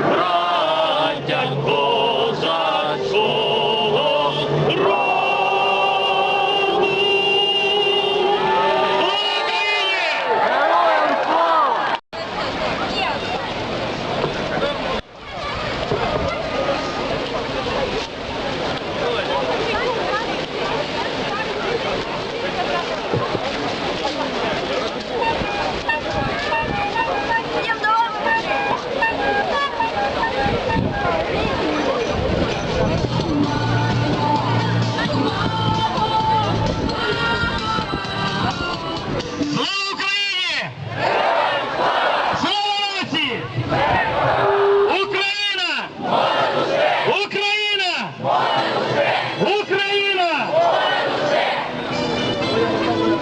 браття.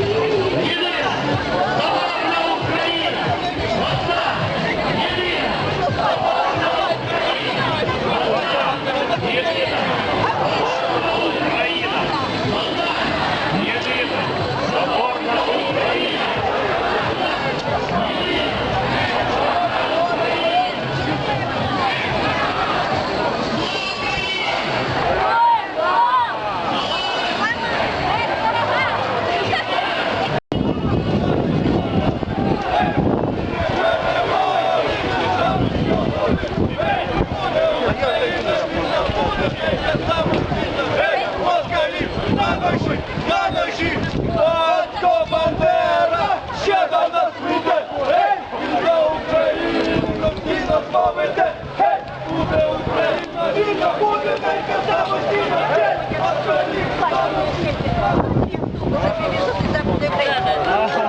やだ! Україна буде найказавості на честь, а що ніхто не буде.